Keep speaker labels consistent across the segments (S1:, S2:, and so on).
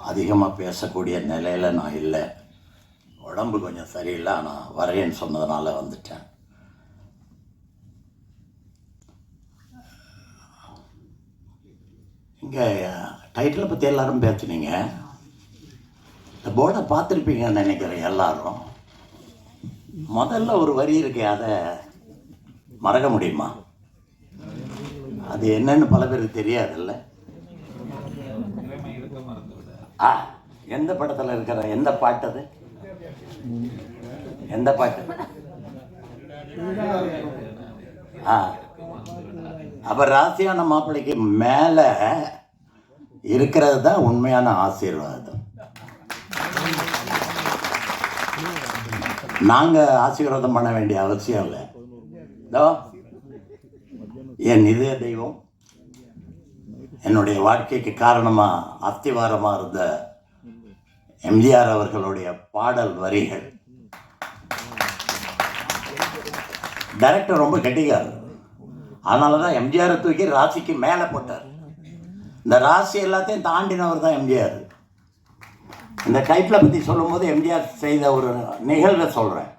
S1: அதிகமாக பேசக்கூடிய நிலையில் நான் இல்லை. உடம்பு கொஞ்சம் சரியில்லை ஆனால் வரேன்னு சொன்னதுனால வந்துட்டேன். இங்கே டைட்டிலை பற்றி எல்லாரும் பேசுனீங்க. இந்த போர்டை பார்த்துருப்பீங்கன்னு நினைக்கிறேன் எல்லாரும். முதல்ல ஒரு வரி இருக்கே அதை மறக்க முடியுமா? அது என்னன்னு பல பேருக்கு தெரியாதுல்ல? ஆ எந்த படத்தில் இருக்கிற எந்த பாட்டு அது? எந்த பாட்டு? ஆ. அப்போ ராசியான மாப்பிள்ளைக்கு மேலே இருக்கிறது தான் உண்மையான ஆசீர்வாதம். நாங்கள் ஆசீர்வாதம் பண்ண வேண்டிய அவசியம் இல்லை. என் இதய தெய்வம் என்னுடைய வாழ்க்கைக்கு காரணமாக அஸ்திவாரமாக இருந்த எம்ஜிஆர் அவர்களுடைய பாடல் வரிகள். டைரக்டர் ரொம்ப கெட்டிக்கார் அதனால தான் எம்ஜிஆரை தூக்கி ராசிக்கு மேலே போட்டார். இந்த ராசி எல்லாத்தையும் தாண்டினவர் தான் எம்ஜிஆர். இந்த டைட்டிலை பற்றி சொல்லும்போது எம்ஜிஆர் செய்த ஒரு நிகழ்வை சொல்கிறேன்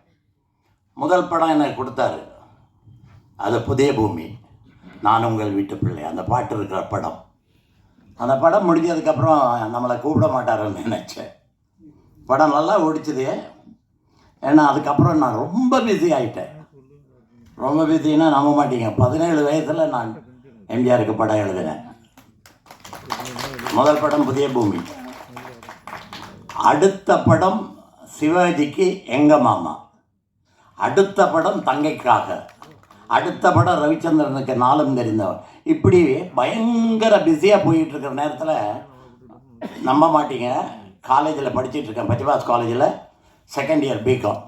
S1: முதல் படம் எனக்கு கொடுத்தாரு. அது புதிய பூமி. நான் உங்கள் வீட்டு பிள்ளை. அந்த பாட்டு இருக்கிற படம். அந்த படம் முடிஞ்சதுக்கப்புறம் நம்மளை கூப்பிட மாட்டாருன்னு நினச்சேன். படம் நல்லா ஓடிச்சது. ஏன்னா அதுக்கப்புறம் நான் ரொம்ப பிஸி ஆகிட்டேன் ரொம்ப பிஸின்னா நம்ப மாட்டீங்க. பதினேழு வயசில் நான் எம்ஜிஆருக்கு படம் எழுதினேன். முதல் படம் புதிய பூமி. அடுத்த படம் சிவாஜிக்கு எங்கள் மாமா. அடுத்த படம் தங்கைக்காக. அடுத்த படம் ரவிச்சந்திரனுக்கு நாளும் தெரிந்தவர். இப்படி பயங்கர பிஸியாக போயிட்டு இருக்கிற நேரத்தில் நம்ப மாட்டீங்க. காலேஜில் படிச்சிட்டு இருக்கேன். காலேஜில் செகண்ட் இயர் பிகாம்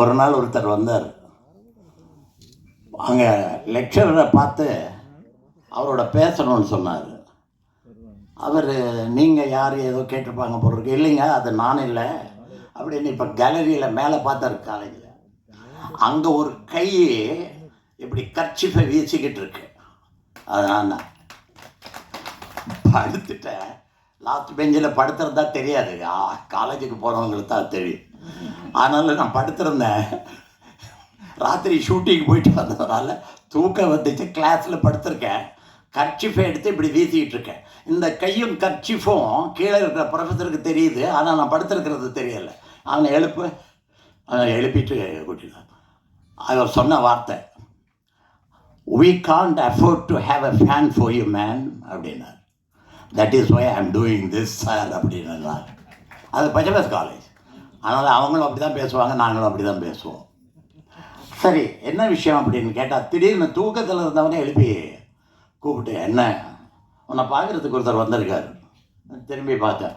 S1: ஒரு நாள் ஒருத்தர் வந்தார். அங்கே லெக்சரரை பார்த்து அவரோட பேசணும்னு சொன்னார். அவர் நீங்கள் யார்? ஏதோ கேட்டிருப்பாங்க போல இருக்கு இல்லைங்க அது நான் இல்லை. அப்படின்னு இப்போ கேலரியில் மேலே பார்த்தாரு காலேஜில். அங்கே ஒரு கை இப்படி கர்ச்சிஃபை வீசிக்கிட்டு இருக்கு அதான் நான் படுத்துட்டேன். லாஸ்ட் பெஞ்சில் படுத்துறதா தெரியாது. ஆ, காலேஜுக்கு போகிறவங்களுக்கு தான் தெரியும். அதனால நான் படுத்திருந்தேன். ராத்திரி ஷூட்டிங் போயிட்டு வந்ததுனால தூக்கம் வந்துச்சு. கிளாஸில் படுத்திருக்கேன். கர்ச்சிஃபை எடுத்து இப்படி வீசிக்கிட்டு இருக்கேன் இந்த கையும் கர்ச்சிஃபும் கீழே இருக்கிற ப்ரொஃபஸருக்கு தெரியுது. ஆனால் நான் படுத்திருக்கிறது தெரியலை. அவனை எழுப்பு. அவனை எழுப்பிட்டு கூட்டினான் அவர் சொன்ன வார்த்தை. We can't afford to have a fan for you man அப்படின்னார். That is why I'm doing this sir அப்படின்னார். அது பஜபஸ் காலேஜ். அதனால் அவங்களும் அப்படி தான் பேசுவாங்க நாங்களும் அப்படி தான் பேசுவோம். சரி என்ன விஷயம் அப்படின்னு கேட்டால் திடீர்னு தூக்கத்தில் இருந்தவனே எழுப்பி கூப்பிட்டு என்ன? உன்னை பார்க்குறதுக்கு ஒருத்தர் வந்திருக்கார். திரும்பி பார்த்தேன்.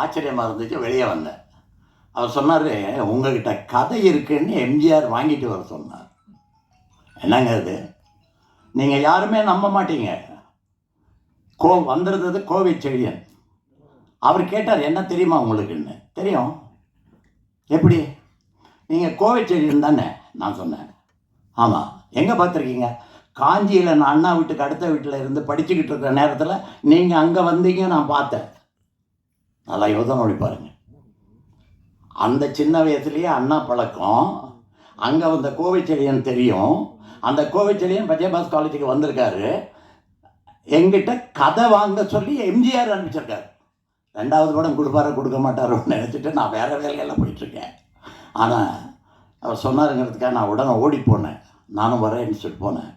S1: ஆச்சரியமாக இருந்துச்சு வெளியே வந்தேன். அவர் சொன்னார் உங்கள்கிட்ட கதை இருக்குன்னு எம்ஜிஆர் வாங்கிட்டு வர சொன்னார். என்னங்க அது? நீங்கள் யாருமே நம்ப மாட்டீங்க. கோ வந்திருந்தது கோவை செழியன். அவர் கேட்டார் என்ன தெரியுமா உங்களுக்குன்னு? தெரியும். எப்படி? நீங்கள் கோவை செழியன் தானே? நான் சொன்னேன். ஆமாம் எங்கே பார்த்துருக்கீங்க? காஞ்சியில் நான் அண்ணா வீட்டுக்கு அடுத்த வீட்டில் இருந்து படிச்சுக்கிட்டு இருக்கிற நேரத்தில் நீங்கள் அங்கே வந்தீங்க நான் பார்த்தேன். நல்லா யோசனை பாருங்கள் அந்த சின்ன வயசுலேயே அண்ணா பழக்கம் அங்கே வந்த கோவை செழியன் தெரியும். அந்த கோவை செழியன் பஜயபாஸ் காலேஜுக்கு வந்திருக்காரு. எங்கிட்ட கதை வாங்க சொல்லி எம்ஜிஆர் அனுப்பிச்சிருக்காரு. ரெண்டாவது படம் கொடுப்பாரோ கொடுக்க மாட்டாரோன்னு நினச்சிட்டு நான் வேறு வேலையெல்லாம் போயிட்டுருக்கேன். ஆனால் அவர் சொன்னாருங்கிறதுக்காக நான் உடனே ஓடி போனேன். நானும் வரேன்னு சொல்லிட்டு போனேன்.